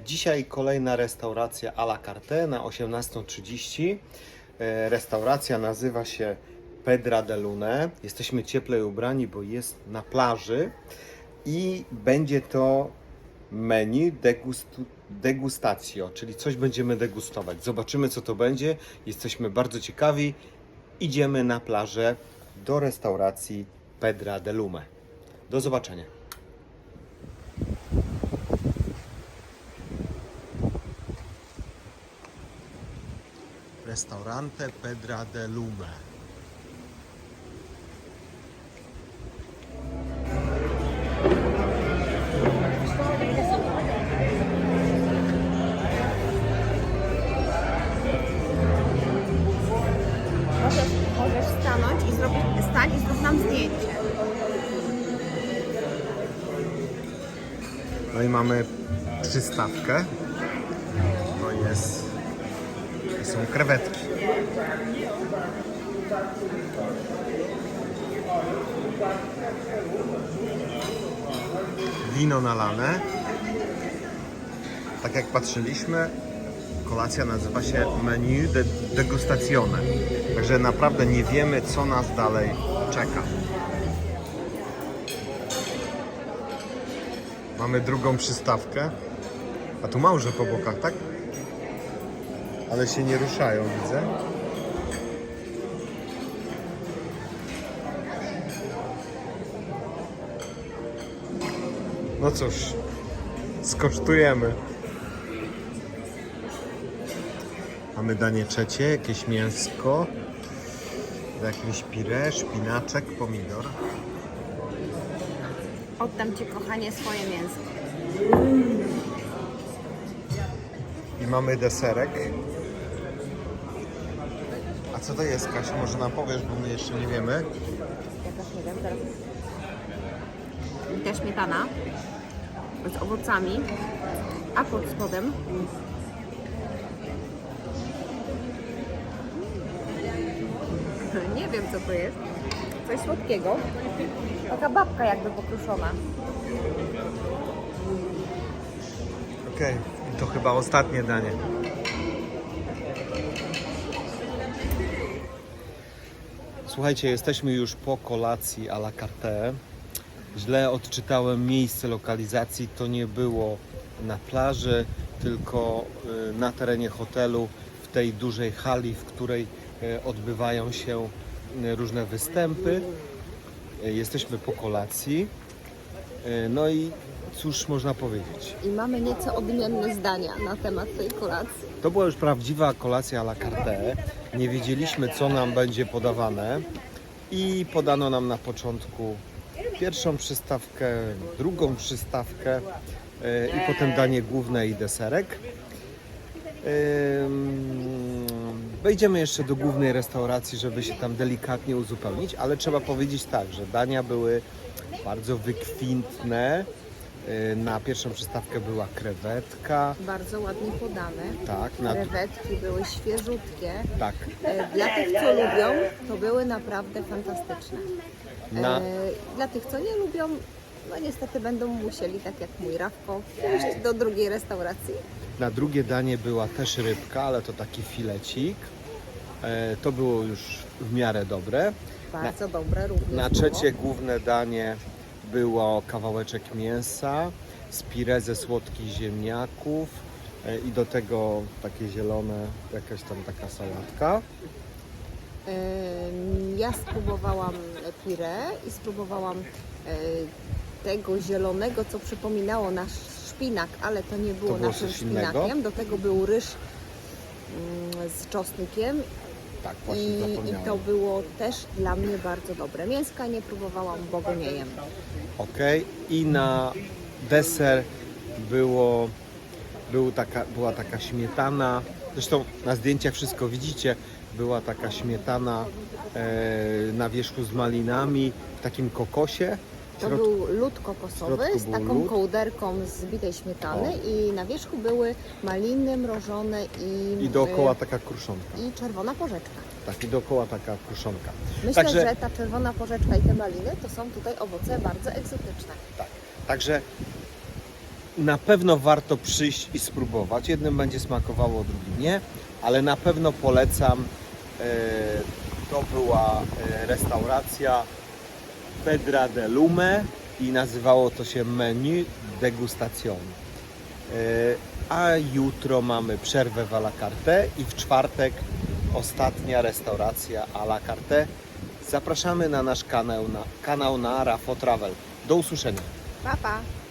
Dzisiaj kolejna restauracja à la carte na 18.30. E, Restauracja nazywa się Pedra de Lune. Jesteśmy cieplej ubrani, bo jest na plaży i będzie to menu degustu, degustacjo, czyli coś będziemy degustować. Zobaczymy co to będzie. Jesteśmy bardzo ciekawi. Idziemy na plażę do restauracji Pedra de Lume. Do zobaczenia. Restaurante Pedra de Lume. Możesz, możesz stanąć i zrobić, stań i zrób nam zdjęcie. No i mamy przystawkę. To jest. Są krewetki. Wino nalane. Tak jak patrzyliśmy, kolacja nazywa się menu de degustazione. Także naprawdę nie wiemy, co nas dalej czeka. Mamy drugą przystawkę. A tu małże po bokach, tak? Ale się nie ruszają, widzę. No cóż, skosztujemy. Mamy danie trzecie, jakieś mięsko, jakiś pire, szpinaczek, pomidor. Oddam Ci, kochanie, swoje mięso. I mamy deserek. Co to jest, Kasiu? Może nam powiesz, bo my jeszcze nie wiemy. Jakaś nie wiem, teraz. Ta śmietana z owocami, a pod spodem nie wiem co to jest. Coś słodkiego. Taka babka jakby pokruszona. Okej, i to chyba ostatnie danie. Słuchajcie, jesteśmy już po kolacji à la carte. Źle odczytałem miejsce lokalizacji. To nie było na plaży, tylko y, na terenie hotelu, w tej dużej hali, w której y, odbywają się y, różne występy. Jesteśmy po kolacji. No i cóż można powiedzieć? I mamy nieco odmienne zdania na temat tej kolacji. To była już prawdziwa kolacja à la carte. Nie wiedzieliśmy, co nam będzie podawane i podano nam na początku pierwszą przystawkę, drugą przystawkę e, i potem danie główne i deserek. Wejdziemy jeszcze do głównej restauracji, żeby się tam delikatnie uzupełnić, ale trzeba powiedzieć tak, że dania były bardzo wykwintne. E, Na pierwszą przystawkę była krewetka, Bardzo ładnie podane. tak, na, Krewetki były świeżutkie. tak, E, Dla tych, co lubią, to były naprawdę fantastyczne. na, E, Dla tych, co nie lubią, no niestety będą musieli, tak jak mój Rafko, pójść do drugiej restauracji. na drugie danie była też rybka, ale to taki filecik. E, To było już w miarę dobre. Bardzo dobre również Na było. trzecie główne danie było kawałeczek mięsa z pire ze słodkich ziemniaków e, i do tego takie zielone, jakaś tam taka sałatka. Em, Ja spróbowałam pire i spróbowałam e, tego zielonego, co przypominało nasz szpinak, ale to nie było, To było naszym coś innego? szpinakiem. Do tego był ryż mm, z czosnkiem Tak, właśnie i, i to było też dla mnie bardzo dobre. Mięska nie próbowałam, bo go nie jem. Ok, i na deser było, był taka, była taka śmietana. Zresztą na zdjęciach wszystko widzicie. Była taka śmietana e, na wierzchu z malinami w takim kokosie. To był lód kokosowy z taką lód. kołderką z bitej śmietany i na wierzchu były maliny mrożone i, I dookoła taka kruszonka. i czerwona porzeczka. Tak, i dookoła taka kruszonka. Myślę, Także- że ta czerwona porzeczka i te maliny to są tutaj owoce bardzo egzotyczne. Tak. Także na pewno warto przyjść i spróbować. Jednym będzie smakowało, drugim nie, ale na pewno polecam. E, To była e, restauracja Pedra de Lume i nazywało to się menu degustation. E, A jutro mamy przerwę w à la carte i w czwartek ostatnia restauracja à la carte. Zapraszamy na nasz kanał na, kanał na Rafo Travel. Do usłyszenia. Pa, pa!